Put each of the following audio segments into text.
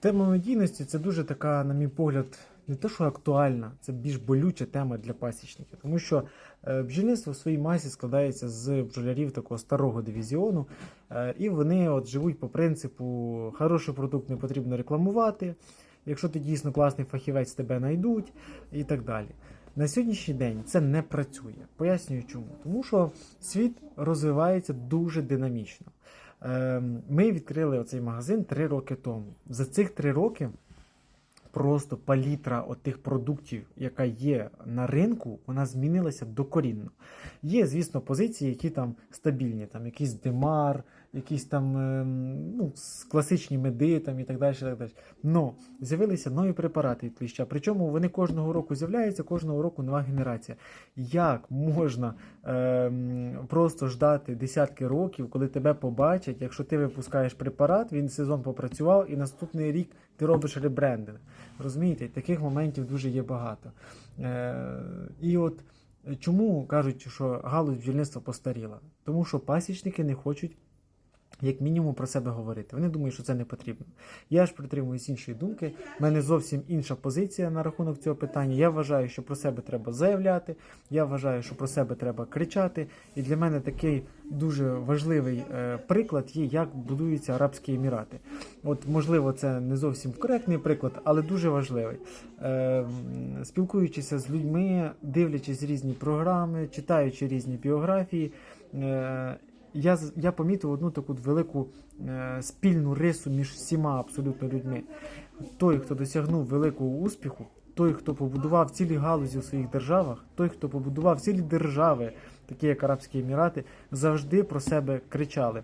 Тема медійності це дуже така, на мій погляд, не те, що актуальна, це більш болюча тема для пасічників. Тому що е, бджільництво в своїй масі складається з бджолярів такого старого дивізіону, е, і вони от живуть по принципу: хороший продукт не потрібно рекламувати. Якщо ти дійсно класний фахівець, тебе знайдуть і так далі. На сьогоднішній день це не працює. Пояснюю чому. Тому що світ розвивається дуже динамічно. Ем, Ми відкрили оцей магазин три роки тому. За цих три роки просто палітра тих продуктів, яка є на ринку, вона змінилася докорінно. Є, звісно, позиції, які там стабільні, там якийсь демар, якісь там ем, ну, класичні меди там, і так далі. Так далі. Но з'явилися нові препарати від кліща. Причому вони кожного року з'являються, кожного року нова генерація. Як можна ем, просто ждати десятки років, коли тебе побачать, якщо ти випускаєш препарат, він сезон попрацював, і наступний рік ти робиш ребрендинг. Розумієте, таких моментів дуже є багато. Е, і от е, чому кажуть, що галузь бджільництва постаріла? Тому що пасічники не хочуть. Як мінімум про себе говорити. Вони думають, що це не потрібно. Я ж притримуюсь іншої думки. У мене зовсім інша позиція на рахунок цього питання. Я вважаю, що про себе треба заявляти. Я вважаю, що про себе треба кричати. І для мене такий дуже важливий е, приклад є, як будуються Арабські Емірати. От, можливо, це не зовсім коректний приклад, але дуже важливий. Е, спілкуючися з людьми, дивлячись різні програми, читаючи різні біографії. Е, я, я помітив одну таку велику е, спільну рису між всіма абсолютно людьми. Той, хто досягнув великого успіху, той, хто побудував цілі галузі у своїх державах, той, хто побудував цілі держави, такі як Арабські Емірати, завжди про себе кричали.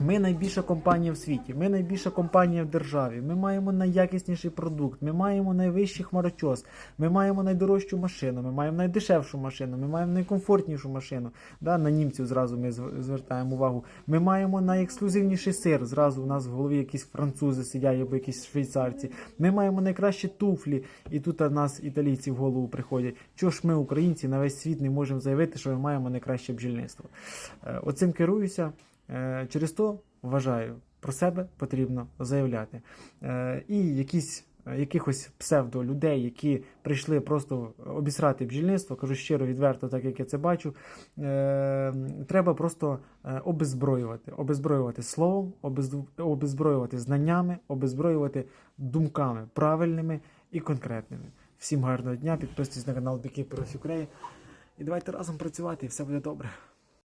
Ми найбільша компанія в світі, ми найбільша компанія в державі. Ми маємо найякісніший продукт, ми маємо найвищий хмарочос, ми маємо найдорожчу машину, ми маємо найдешевшу машину, ми маємо найкомфортнішу машину. Да, на німців зразу ми звертаємо увагу. Ми маємо найексклюзивніший сир. Зразу у нас в голові якісь французи сидять або якісь швейцарці. Ми маємо найкращі туфлі, і тут у нас італійці в голову приходять. Чого ж ми, українці, на весь світ не можемо заявити, що ми маємо найкраще бджільництво? Е, Оцим керуюся. Е, Через то вважаю, про себе потрібно заявляти. Е, І якісь, е, якихось псевдолюдей, які прийшли просто обісрати бджільництво, кажу щиро, відверто, так як я це бачу. е, Треба просто обезброювати, обезброювати словом, обез- обезброювати знаннями, обезброювати думками правильними і конкретними. Всім гарного дня, підписуйтесь на канал Ukraine. І давайте разом працювати, і все буде добре.